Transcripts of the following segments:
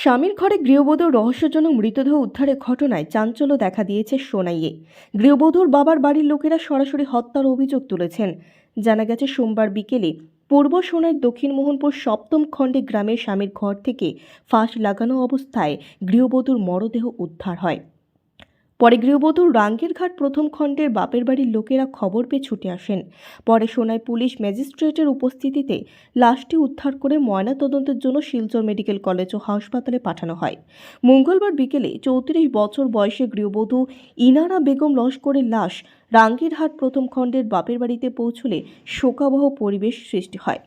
স্বামীর ঘরে গৃহবধূ রহস্যজনক মৃতদেহ উদ্ধারের ঘটনায় চাঞ্চল্য দেখা দিয়েছে সোনাইয়ে। গৃহবধূর বাবার বাড়ির লোকেরা সরাসরি হত্যার অভিযোগ তুলেছেন। জানা গেছে, সোমবার বিকেলে পূর্ব সোনাই দক্ষিণ মোহনপুর সপ্তম খণ্ডে গ্রামের স্বামীর ঘর থেকে ফাঁস লাগানো অবস্থায় গৃহবধূর মরদেহ উদ্ধার হয়। পরে গৃহবধূর রাঙ্গের ঘাট প্রথম খণ্ডের বাপের বাড়ির লোকেরা খবর পেয়ে ছুটে আসেন। পরে সোনাই পুলিশ ম্যাজিস্ট্রেটের উপস্থিতিতে লাশটি উদ্ধার করে ময়নাতদন্তের জন্য শিলচর মেডিকেল কলেজ ও হাসপাতালে পাঠানো হয়। মঙ্গলবার বিকেলে চৌত্রিশ বছর বয়সে গৃহবধূ ইনারা বেগম লস্করের লাশ রাঙ্গিরহাট প্রথম খণ্ডের বাপের বাড়িতে পৌঁছলে শোকাবহ পরিবেশ সৃষ্টি হয়।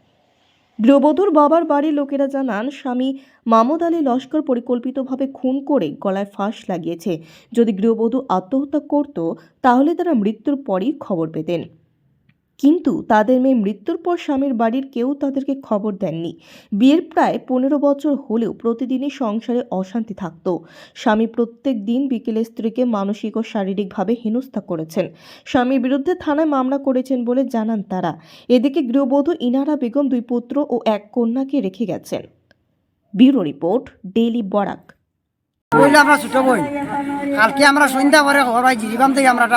গৃহবধূর বাবার বাড়ির লোকেরা জানান, স্বামী মামদ আলী লস্কর পরিকল্পিতভাবে খুন করে গলায় ফাঁস লাগিয়েছে। যদি গৃহবধূ আত্মহত্যা করত, তাহলে তারা মৃত্যুর পরই খবর পেতেন। কিন্তু তাদের মেয়ে মৃত্যুর পর স্বামীর বাড়ির কেউ তাদেরকে খবর দেননি। বিয়ের প্রায় পনেরো বছর হলেও প্রতিদিনই সংসারে অশান্তি থাকত। স্বামী প্রত্যেক দিন বিকেলে স্ত্রীকে মানসিক ও শারীরিকভাবে হেনস্থা করেছেন। স্বামীর বিরুদ্ধে থানায় মামলা করেছেন বলে জানান তারা। এদিকে গৃহবধূ ইনারা বেগম দুই পুত্র ও এক কন্যাকে রেখে গেছেন। Bureau report, daily Barak. আমরা ছোট বই। কালকে আমরা সন্ধ্যা পরে থেকে আমরা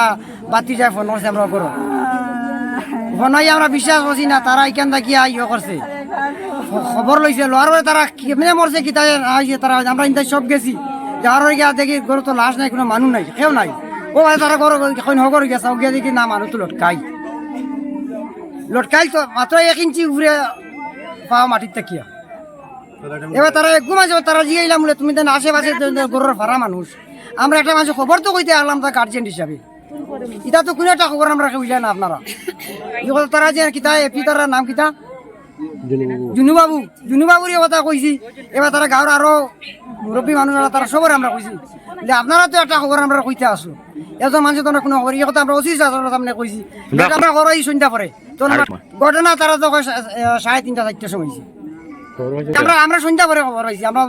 বাতি যায় ফোন করছি, আমরা করো। ফোনাই আমরা বিশ্বাস করছি না, তারা এখান থেকে ইয়ে করছে। খবর লইছে লোয়ার পরে তারা কেমনে মরছে কি তাই আইছে তারা আমরা ইন্টার সব গেছি। যাওয়ার গিয়া দেখি গরু তো লাশ নাই, কোনো মানুষ নাই, কেউ নাই। ও ভাই, তারা গরু এখন হগর গেছে গিয়া দেখি না মানুষ তো লটকাই। লটকাই তো মাত্র এক ইঞ্চি উপরে পাওয়া মাটির তাকিয়া এবার তারা ঘুমাইছে তারা জিগাইলাম বলে, তুমি দেন আশেপাশে গরুর ভাড়া মানুষ আমরা একটা মানুষ খবর তো কইতে আসলাম তার গার্জেন হিসাবে এটা তো কোনো একটা খবর আমরা কইলেন না আপনারা। তারা যে কিতা এপি তার নাম কিতা? জুনুবাবু। জুনুবাবুর এই কথা কইছি এবার তারা গাঁৱৰ আরও মুরব্বী মানুষ তারা সবার আমরা কইছি যে আপনারা তো একটা খবর আমরা কইতে আসো এজন মানুষ তো কোনো খবর কথা আমরা অচিত সামনে কইছি আমরা করো এই সন্ধ্যা পরে তো ঘটনা তারা তো সাড়ে তিনটা চারটার সময় আমরা আমরা সন্ধ্যা পরে খবর পাইছি। আমরা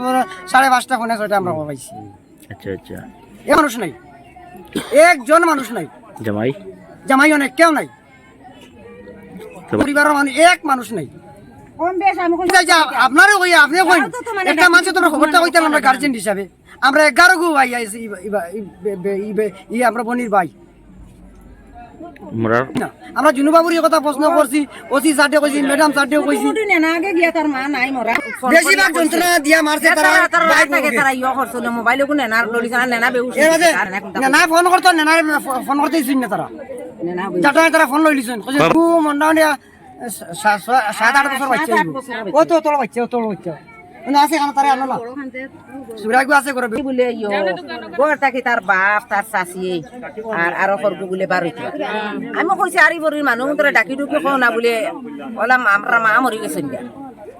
সাড়ে পাঁচটা ফোনে ছয়টা আমরা খবর পাইছি। আচ্ছা আচ্ছা। এ মানুষ নাই। একজন মানুষ নাই। জামাই? জামাই অনেক কেউ নাই। পরিবারের মানুষ এক মানুষ নাই। আপনারও কই? আপনি কই একটা মানুষ তোমরা খবরটা কইতাম আমরা গার্জেন হিসাবে। আমরা এগারো গু ভাই আইছি ইবা- ইবা- ইবে- ইবে- ইবে- ই আমরা বনির ভাই। আমরা জুনুবাবুর কথা প্রশ্ন করছি ওসি সাথে কইছি ম্যাডাম সাথেও কইছি। আগে গিয়া তার মা নাই মরা। বেশিরভাগ যন্ত্রণা দিয়া মারছে তারা। তারা ইয়ে করছিল মোবাইলে কোনে নেনার লড়ি জানা নেনা বেউস। এর মাঝে না ফোন করতো না ফোন করতে দিছিল না তারা। নেনা যাটা তারা ফোন লই লিছেন কইছে মোটামুটি সাত আট বছর বাচ্চা হইবো। ও তো তোর বাচ্চা। ও বাচ্চা। আছে কেন তারা আনলা সুরাগু আছে করে বলে ইয়ো গোর তাকে তার বাপ তার চাচি আর আরও বলে বারোটি আমি কইছি আরি বরির মানুহ তোরা ডাকি ডুকি কও না বলে। ওলাম আমরা মা মরি গেছে দিয়া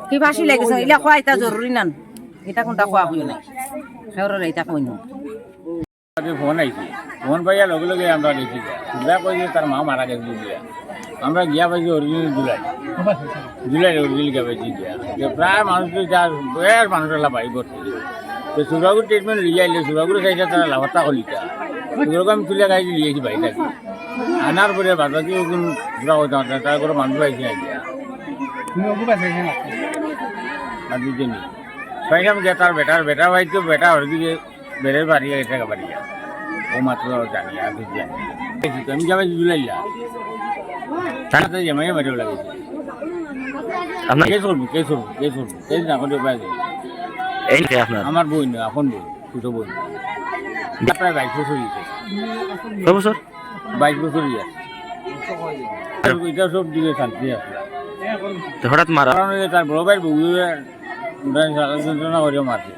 কি ফাঁসি লাগিছে ইলা খোৱা এটা জরুরি নান। এটা কোনটা খোৱা হইও নাই। সেওরের এটা কই না আগে ফোন আইছি ফোন পাইয়া লগে লগে আমরা দেখি কই তার মা মারা গেছে গিয়া আমরা গিয়া পাইছি অরিজিনাল জুলাই। জুলাই অরিজিনাল গিয়া পাইছি গিয়া। যে প্রায় মানুষ তো যা বেশ মানুষ এলা বাড়ি ভর্তি তো সুরাগুর ট্রিটমেন্ট লিয়ে আইলে সুরাগুর খাইছে তারা লাভাতা কলিটা সুরাগু আমি তুলে খাইছি লিয়েছি বাড়ি থাকি। আনার পরে বাদ বাকি ওগুন পুরা হইতাম তার করে মানুষ পাইছি না গিয়া আর দুজনই পাইলাম গিয়া তার বেটার বেটা ভাই তো বেটা হরদিকে বেড়ের বাড়ি গেছে বাড়ি ও মাত্র জানি আর কিছু জানি। আমি যাবে জুলাইলা আমার বই না এখন বই ছোটো বই প্রায় বাইশ বছর বছর? বাইশ বছর এটা সব দিকে শান্তি আছে। হঠাৎ মারা তার বড় ভাই বউ যন্ত্রণা করে মারছে।